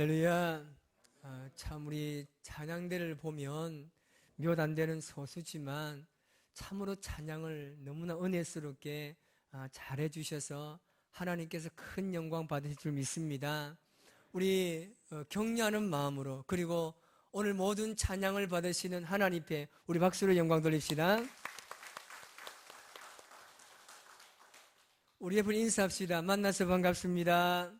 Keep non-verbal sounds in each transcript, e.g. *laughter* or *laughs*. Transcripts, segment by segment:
할렐루야. 아, 참 우리 찬양대를 보면 몇 안 되는 소수지만 참으로 찬양을 너무나 은혜스럽게 아, 잘해 주셔서 하나님께서 큰 영광 받으실 줄 믿습니다. 우리 어, 격려하는 마음으로 그리고 오늘 모든 찬양을 받으시는 하나님 앞에 우리 박수로 영광 돌립시다. 우리 옆을 인사합시다. 만나서 반갑습니다.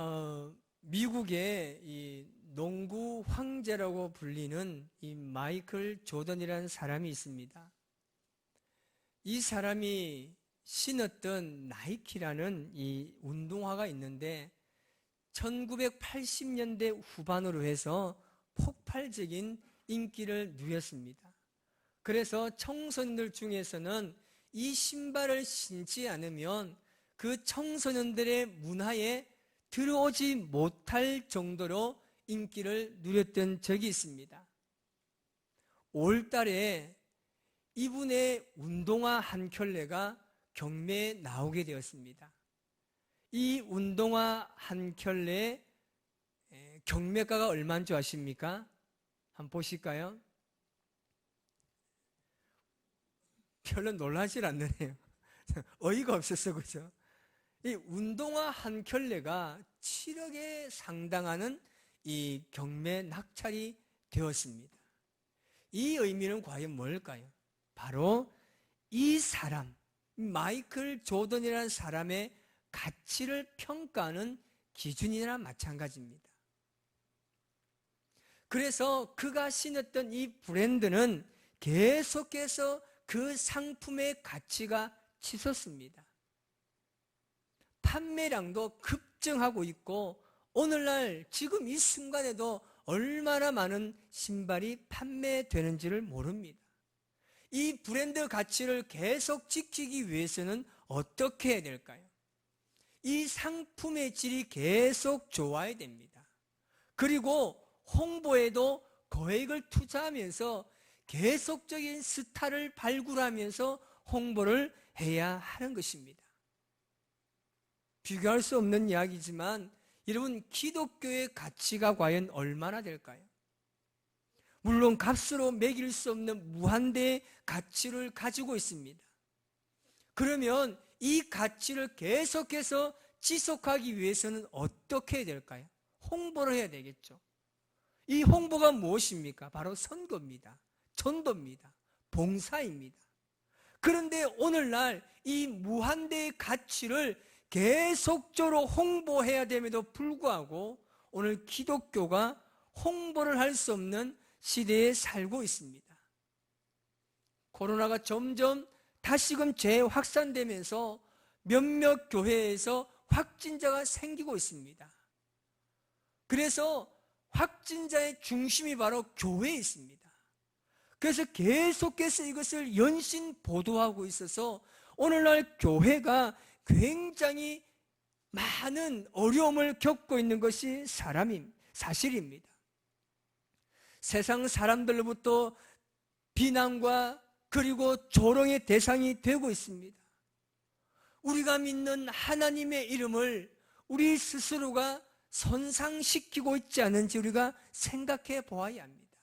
어, 미국의 이 농구 황제라고 불리는 이 마이클 조던이라는 사람이 있습니다. 이 사람이 신었던 나이키라는 이 운동화가 있는데 1980년대 후반으로 해서 폭발적인 인기를 누렸습니다. 그래서 청소년들 중에서는 이 신발을 신지 않으면 그 청소년들의 문화에 들어오지 못할 정도로 인기를 누렸던 적이 있습니다. 5월 달에 이분의 운동화 한 켤레가 경매에 나오게 되었습니다. 이 운동화 한 켤레 경매가가 얼마인 줄 아십니까? 한번 보실까요? 별로 놀라질 않네요. *laughs* 어이가 없었어, 그죠? 이 운동화 한 켤레가 7억에 상당하는 이 경매 낙찰이 되었습니다. 이 의미는 과연 뭘까요? 바로 이 사람, 마이클 조던이라는 사람의 가치를 평가하는 기준이나 마찬가지입니다. 그래서 그가 신었던 이 브랜드는 계속해서 그 상품의 가치가 치솟습니다. 판매량도 급증하고 있고 오늘날 지금 이 순간에도 얼마나 많은 신발이 판매되는지를 모릅니다. 이 브랜드 가치를 계속 지키기 위해서는 어떻게 해야 될까요? 이 상품의 질이 계속 좋아야 됩니다. 그리고 홍보에도 거액을 투자하면서 계속적인 스타를 발굴하면서 홍보를 해야 하는 것입니다. 비교할 수 없는 이야기지만 여러분 기독교의 가치가 과연 얼마나 될까요? 물론 값으로 매길 수 없는 무한대의 가치를 가지고 있습니다. 그러면 이 가치를 계속해서 지속하기 위해서는 어떻게 해야 될까요? 홍보를 해야 되겠죠. 이 홍보가 무엇입니까? 바로 선거입니다. 전도입니다. 봉사입니다. 그런데 오늘날 이 무한대의 가치를 계속적으로 홍보해야 됨에도 불구하고 오늘 기독교가 홍보를 할 수 없는 시대에 살고 있습니다. 코로나가 점점 다시금 재확산되면서 몇몇 교회에서 확진자가 생기고 있습니다. 그래서 확진자의 중심이 바로 교회에 있습니다. 그래서 계속해서 이것을 연신 보도하고 있어서 오늘날 교회가 굉장히 많은 어려움을 겪고 있는 것이 사람임, 사실입니다. 세상 사람들로부터 비난과 그리고 조롱의 대상이 되고 있습니다. 우리가 믿는 하나님의 이름을 우리 스스로가 손상시키고 있지 않은지 우리가 생각해 보아야 합니다.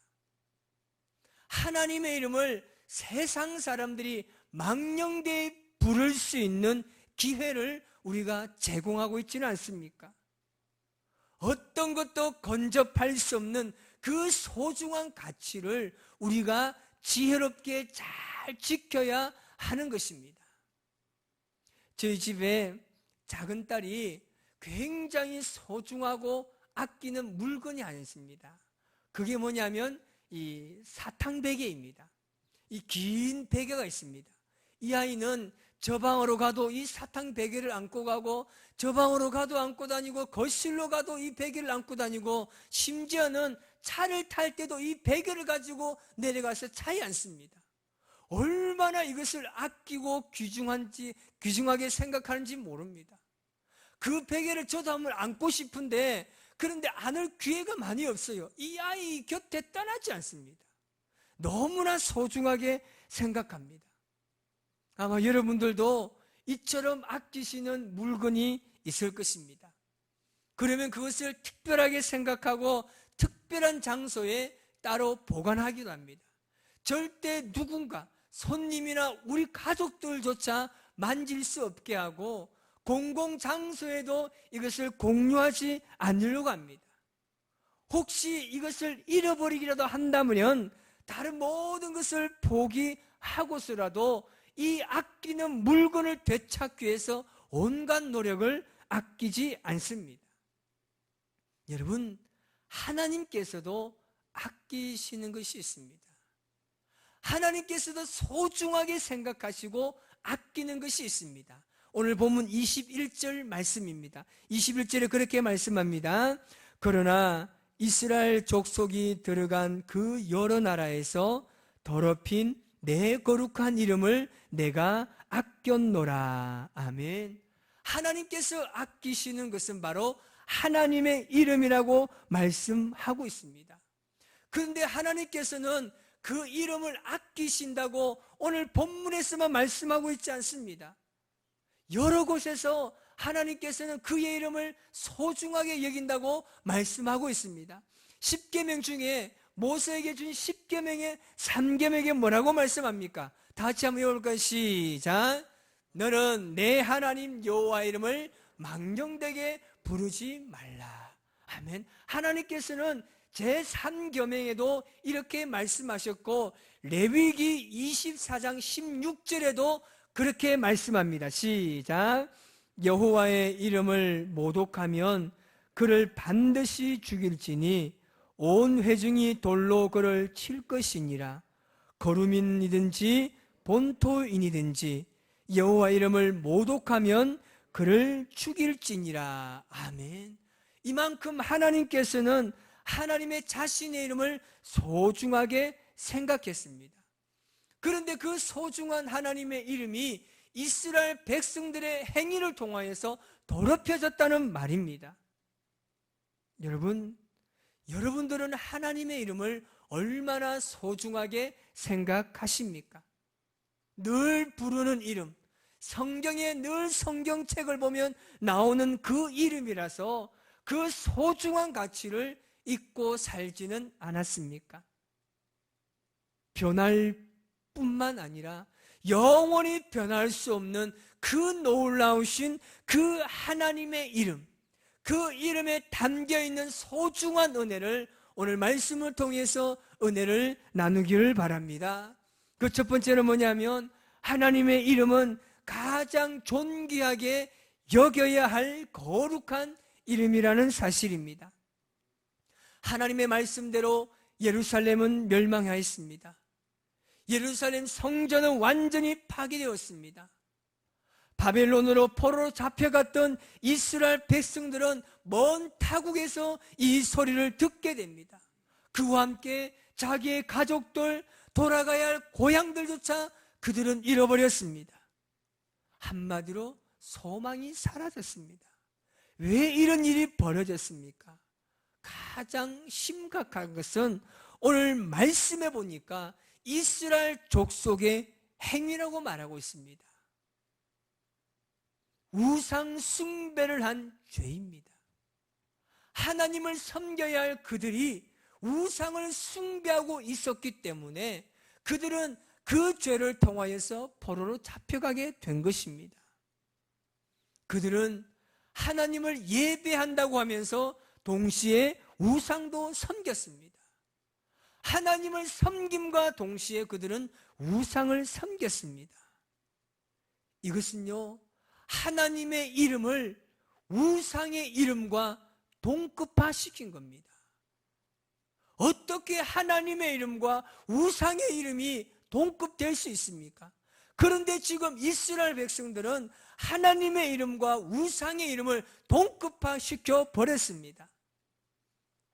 하나님의 이름을 세상 사람들이 망령되이 부를 수 있는 기회를 우리가 제공하고 있지는 않습니까? 어떤 것도 건접할 수 없는 그 소중한 가치를 우리가 지혜롭게 잘 지켜야 하는 것입니다. 저희 집에 작은 딸이 굉장히 소중하고 아끼는 물건이 하나 있습니다. 그게 뭐냐면 이 사탕 베개입니다. 이 긴 베개가 있습니다. 이 아이는 저 방으로 가도 이 사탕 베개를 안고 가고 저 방으로 가도 안고 다니고 거실로 가도 이 베개를 안고 다니고 심지어는 차를 탈 때도 이 베개를 가지고 내려가서 차에 앉습니다. 얼마나 이것을 아끼고 귀중한지 귀중하게 생각하는지 모릅니다. 그 베개를 저도 한번 안고 싶은데 그런데 안을 기회가 많이 없어요. 이 아이 곁에 떠나지 않습니다. 너무나 소중하게 생각합니다. 아마 여러분들도 이처럼 아끼시는 물건이 있을 것입니다. 그러면 그것을 특별하게 생각하고 특별한 장소에 따로 보관하기도 합니다. 절대 누군가 손님이나 우리 가족들조차 만질 수 없게 하고 공공 장소에도 이것을 공유하지 않으려고 합니다. 혹시 이것을 잃어버리기라도 한다면 다른 모든 것을 포기하고서라도 이 아끼는 물건을 되찾기 위해서 온갖 노력을 아끼지 않습니다. 여러분, 하나님께서도 아끼시는 것이 있습니다. 하나님께서도 소중하게 생각하시고 아끼는 것이 있습니다. 오늘 본문 21절 말씀입니다. 21절에 그렇게 말씀합니다. 그러나 이스라엘 족속이 들어간 그 여러 나라에서 더럽힌 내 거룩한 이름을 내가 아꼈노라. 아멘. 하나님께서 아끼시는 것은 바로 하나님의 이름이라고 말씀하고 있습니다. 그런데 하나님께서는 그 이름을 아끼신다고 오늘 본문에서만 말씀하고 있지 않습니다. 여러 곳에서 하나님께서는 그의 이름을 소중하게 여긴다고 말씀하고 있습니다. 10계명 중에 모세에게 준 10계명의 3계명에 뭐라고 말씀합니까? 다 같이 한번 읽어볼까요? 시작. 너는 내 하나님 여호와 이름을 망령되게 부르지 말라. 아멘. 하나님께서는 제3계명에도 이렇게 말씀하셨고 레위기 24장 16절에도 그렇게 말씀합니다. 시작. 여호와의 이름을 모독하면 그를 반드시 죽일지니 온 회중이 돌로 그를 칠 것이니라. 거루민이든지 본토인이든지 여호와 이름을 모독하면 그를 죽일지니라. 아멘. 이만큼 하나님께서는 하나님의 자신의 이름을 소중하게 생각했습니다. 그런데 그 소중한 하나님의 이름이 이스라엘 백성들의 행위를 통하여서 더럽혀졌다는 말입니다. 여러분, 여러분들은 하나님의 이름을 얼마나 소중하게 생각하십니까? 늘 부르는 이름, 성경에 늘 성경책을 보면 나오는 그 이름이라서 그 소중한 가치를 잊고 살지는 않았습니까? 변할 뿐만 아니라 영원히 변할 수 없는 그 놀라우신 그 하나님의 이름, 그 이름에 담겨 있는 소중한 은혜를 오늘 말씀을 통해서 은혜를 나누기를 바랍니다. 그 첫 번째는 뭐냐면 하나님의 이름은 가장 존귀하게 여겨야 할 거룩한 이름이라는 사실입니다. 하나님의 말씀대로 예루살렘은 멸망하였습니다. 예루살렘 성전은 완전히 파괴되었습니다. 바벨론으로 포로로 잡혀갔던 이스라엘 백성들은 먼 타국에서 이 소리를 듣게 됩니다. 그와 함께 자기의 가족들, 돌아가야 할 고향들조차 그들은 잃어버렸습니다. 한마디로 소망이 사라졌습니다. 왜 이런 일이 벌어졌습니까? 가장 심각한 것은 오늘 말씀해 보니까 이스라엘 족속의 행위라고 말하고 있습니다. 우상 숭배를 한 죄입니다. 하나님을 섬겨야 할 그들이 우상을 숭배하고 있었기 때문에 그들은 그 죄를 통하여서 포로로 잡혀가게 된 것입니다. 그들은 하나님을 예배한다고 하면서 동시에 우상도 섬겼습니다. 하나님을 섬김과 동시에 그들은 우상을 섬겼습니다. 이것은요, 하나님의 이름을 우상의 이름과 동급화시킨 겁니다. 어떻게 하나님의 이름과 우상의 이름이 동급될 수 있습니까? 그런데 지금 이스라엘 백성들은 하나님의 이름과 우상의 이름을 동급화시켜 버렸습니다.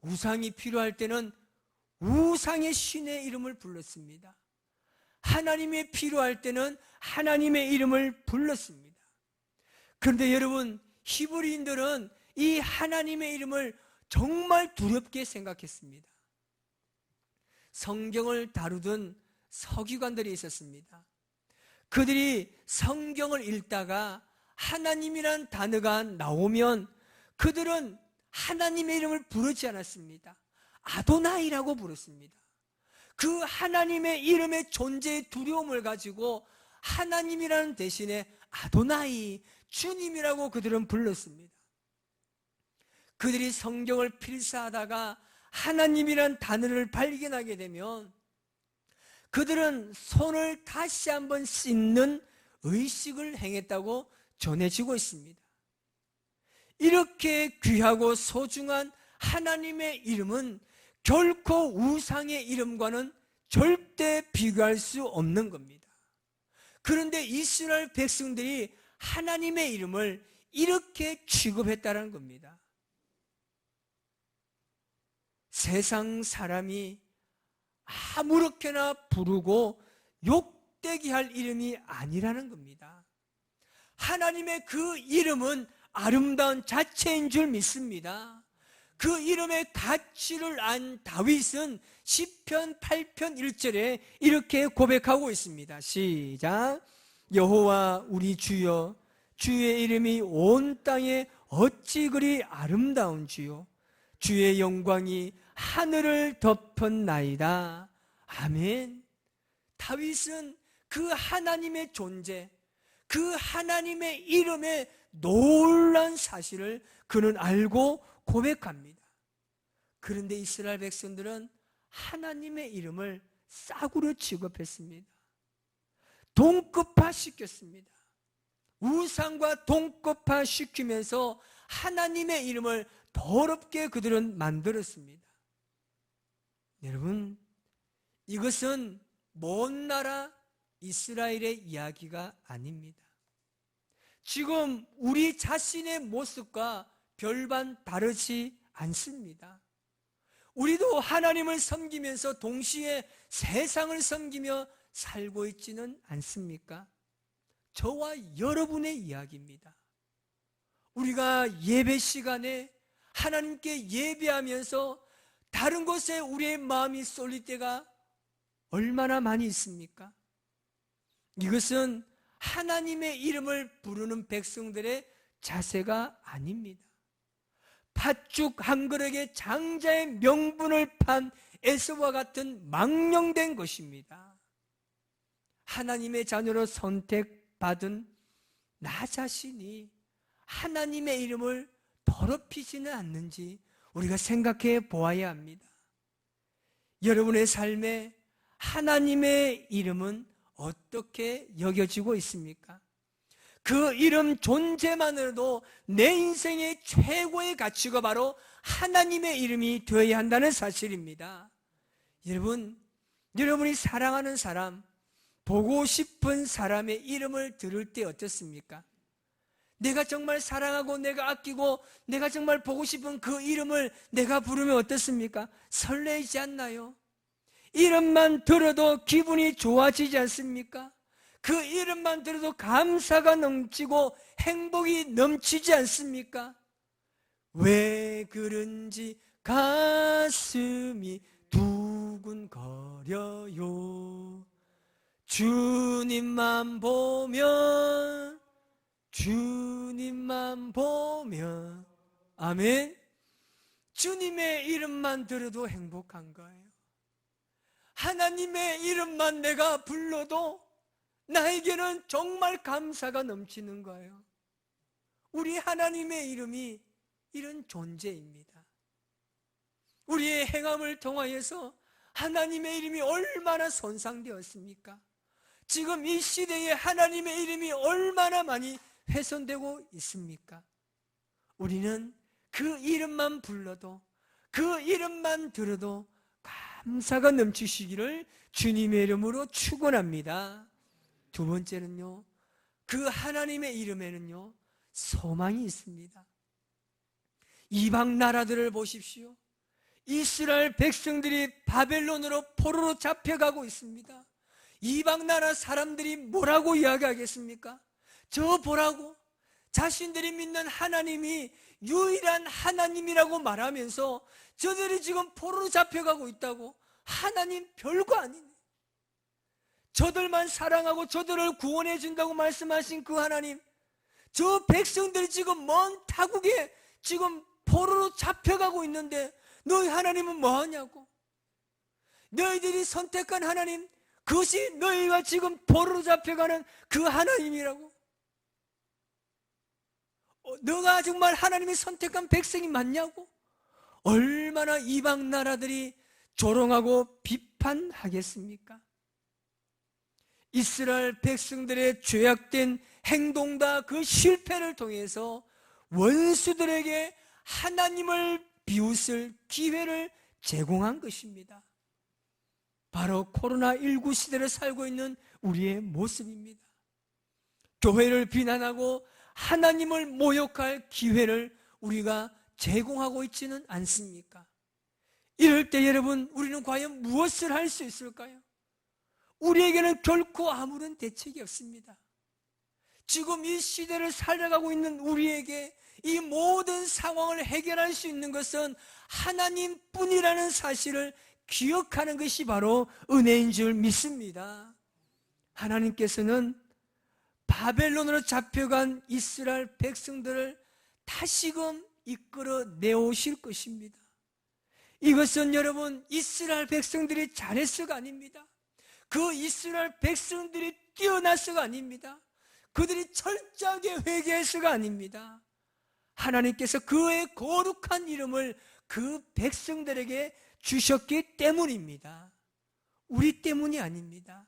우상이 필요할 때는 우상의 신의 이름을 불렀습니다. 하나님이 필요할 때는 하나님의 이름을 불렀습니다. 그런데 여러분, 히브리인들은 이 하나님의 이름을 정말 두렵게 생각했습니다. 성경을 다루던 서기관들이 있었습니다. 그들이 성경을 읽다가 하나님이란 단어가 나오면 그들은 하나님의 이름을 부르지 않았습니다. 아도나이라고 부르습니다. 그 하나님의 이름의 존재의 두려움을 가지고 하나님이라는 대신에 아도나이, 주님이라고 그들은 불렀습니다. 그들이 성경을 필사하다가 하나님이란 단어를 발견하게 되면 그들은 손을 다시 한번 씻는 의식을 행했다고 전해지고 있습니다. 이렇게 귀하고 소중한 하나님의 이름은 결코 우상의 이름과는 절대 비교할 수 없는 겁니다. 그런데 이스라엘 백성들이 하나님의 이름을 이렇게 취급했다는 겁니다. 세상 사람이 아무렇게나 부르고 욕되게 할 이름이 아니라는 겁니다. 하나님의 그 이름은 아름다운 자체인 줄 믿습니다. 그 이름의 가치를 안 다윗은 10편 8편 1절에 이렇게 고백하고 있습니다. 시작. 여호와 우리 주여 주의 이름이 온 땅에 어찌 그리 아름다운 주요 주의 영광이 하늘을 덮었나이다. 아멘. 다윗은 그 하나님의 존재, 그 하나님의 이름의 놀란 사실을 그는 알고 고백합니다. 그런데 이스라엘 백성들은 하나님의 이름을 싸구려 취급했습니다. 동급화 시켰습니다. 우상과 동급화 시키면서 하나님의 이름을 더럽게 그들은 만들었습니다. 여러분, 이것은 먼 나라 이스라엘의 이야기가 아닙니다. 지금 우리 자신의 모습과 별반 다르지 않습니다. 우리도 하나님을 섬기면서 동시에 세상을 섬기며 살고 있지는 않습니까? 저와 여러분의 이야기입니다. 우리가 예배 시간에 하나님께 예배하면서 다른 곳에 우리의 마음이 쏠릴 때가 얼마나 많이 있습니까? 이것은 하나님의 이름을 부르는 백성들의 자세가 아닙니다. 팥죽 한 그릇에 장자의 명분을 판 에서와 같은 망령된 것입니다. 하나님의 자녀로 선택받은 나 자신이 하나님의 이름을 더럽히지는 않는지 우리가 생각해 보아야 합니다. 여러분의 삶에 하나님의 이름은 어떻게 여겨지고 있습니까? 그 이름 존재만으로도 내 인생의 최고의 가치가 바로 하나님의 이름이 되어야 한다는 사실입니다. 여러분, 여러분이 사랑하는 사람, 보고 싶은 사람의 이름을 들을 때 어떻습니까? 내가 정말 사랑하고 내가 아끼고 내가 정말 보고 싶은 그 이름을 내가 부르면 어떻습니까? 설레지 않나요? 이름만 들어도 기분이 좋아지지 않습니까? 그 이름만 들어도 감사가 넘치고 행복이 넘치지 않습니까? 왜 그런지 가슴이 두근거려요. 주님만 보면, 주님만 보면, 아멘. 주님의 이름만 들어도 행복한 거예요. 하나님의 이름만 내가 불러도 나에게는 정말 감사가 넘치는 거예요. 우리 하나님의 이름이 이런 존재입니다. 우리의 행함을 통하여서 하나님의 이름이 얼마나 손상되었습니까? 지금 이 시대에 하나님의 이름이 얼마나 많이 훼손되고 있습니까? 우리는 그 이름만 불러도 그 이름만 들어도 감사가 넘치시기를 주님의 이름으로 축원합니다. 두 번째는요. 그 하나님의 이름에는요. 소망이 있습니다. 이방 나라들을 보십시오. 이스라엘 백성들이 바벨론으로 포로로 잡혀가고 있습니다. 이방 나라 사람들이 뭐라고 이야기하겠습니까? 저 보라고 자신들이 믿는 하나님이 유일한 하나님이라고 말하면서 저들이 지금 포로로 잡혀가고 있다고 하나님 별거 아니네. 저들만 사랑하고 저들을 구원해 준다고 말씀하신 그 하나님, 저 백성들이 지금 먼 타국에 지금 포로로 잡혀가고 있는데 너희 하나님은 뭐 하냐고. 너희들이 선택한 하나님, 그것이 너희가 지금 포로로 잡혀가는 그 하나님이라고. 어, 너가 정말 하나님이 선택한 백성이 맞냐고? 얼마나 이방 나라들이 조롱하고 비판하겠습니까? 이스라엘 백성들의 죄악된 행동과 그 실패를 통해서 원수들에게 하나님을 비웃을 기회를 제공한 것입니다. 바로 코로나19 시대를 살고 있는 우리의 모습입니다. 교회를 비난하고 하나님을 모욕할 기회를 우리가 제공하고 있지는 않습니까? 이럴 때 여러분, 우리는 과연 무엇을 할 수 있을까요? 우리에게는 결코 아무런 대책이 없습니다. 지금 이 시대를 살아가고 있는 우리에게 이 모든 상황을 해결할 수 있는 것은 하나님 뿐이라는 사실을 기억하는 것이 바로 은혜인 줄 믿습니다. 하나님께서는 바벨론으로 잡혀간 이스라엘 백성들을 다시금 이끌어 내오실 것입니다. 이것은 여러분 이스라엘 백성들이 잘했어가 아닙니다. 그 이스라엘 백성들이 뛰어나서가 아닙니다. 그들이 철저하게 회개해서가 아닙니다. 하나님께서 그의 거룩한 이름을 그 백성들에게 주셨기 때문입니다. 우리 때문이 아닙니다.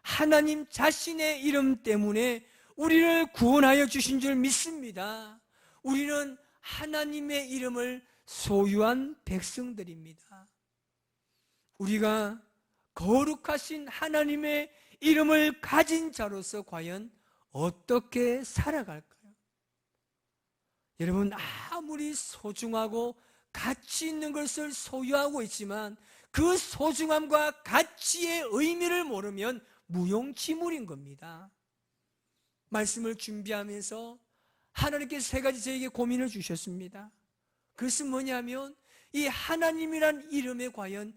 하나님 자신의 이름 때문에 우리를 구원하여 주신 줄 믿습니다. 우리는 하나님의 이름을 소유한 백성들입니다. 우리가 거룩하신 하나님의 이름을 가진 자로서 과연 어떻게 살아갈까요? 여러분, 아무리 소중하고 가치 있는 것을 소유하고 있지만 그 소중함과 가치의 의미를 모르면 무용지물인 겁니다. 말씀을 준비하면서 하나님께서 세 가지 저에게 고민을 주셨습니다. 그것은 뭐냐면 이 하나님이란 이름에 과연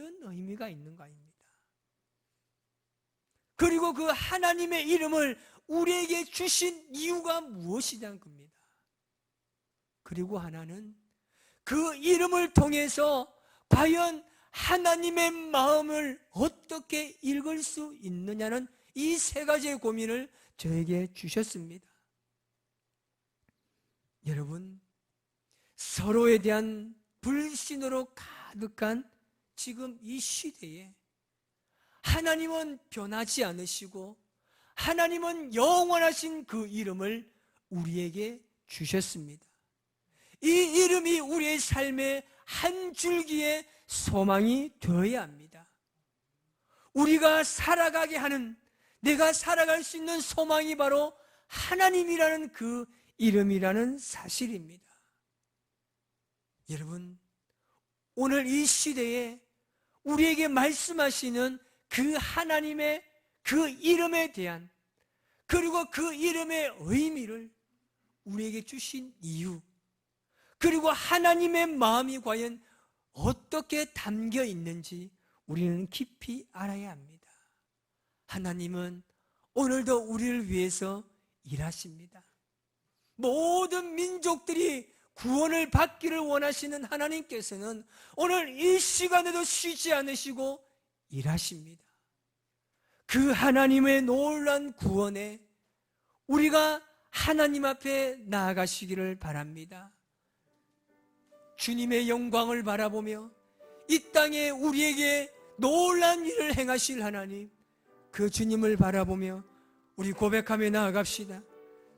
어떤 의미가 있는가 입니다. 그리고 그 하나님의 이름을 우리에게 주신 이유가 무엇이냐는 겁니다. 그리고 하나는 그 이름을 통해서 과연 하나님의 마음을 어떻게 읽을 수 있느냐는 이 세 가지의 고민을 저에게 주셨습니다. 여러분, 서로에 대한 불신으로 가득한 지금 이 시대에 하나님은 변하지 않으시고 하나님은 영원하신 그 이름을 우리에게 주셨습니다. 이 이름이 우리의 삶의 한 줄기의 소망이 되어야 합니다. 우리가 살아가게 하는 내가 살아갈 수 있는 소망이 바로 하나님이라는 그 이름이라는 사실입니다. 여러분, 오늘 이 시대에 우리에게 말씀하시는 그 하나님의 그 이름에 대한 그리고 그 이름의 의미를 우리에게 주신 이유 그리고 하나님의 마음이 과연 어떻게 담겨 있는지 우리는 깊이 알아야 합니다. 하나님은 오늘도 우리를 위해서 일하십니다. 모든 민족들이 구원을 받기를 원하시는 하나님께서는 오늘 이 시간에도 쉬지 않으시고 일하십니다. 그 하나님의 놀란 구원에 우리가 하나님 앞에 나아가시기를 바랍니다. 주님의 영광을 바라보며 이 땅에 우리에게 놀란 일을 행하실 하나님, 그 주님을 바라보며 우리 고백하며 나아갑시다.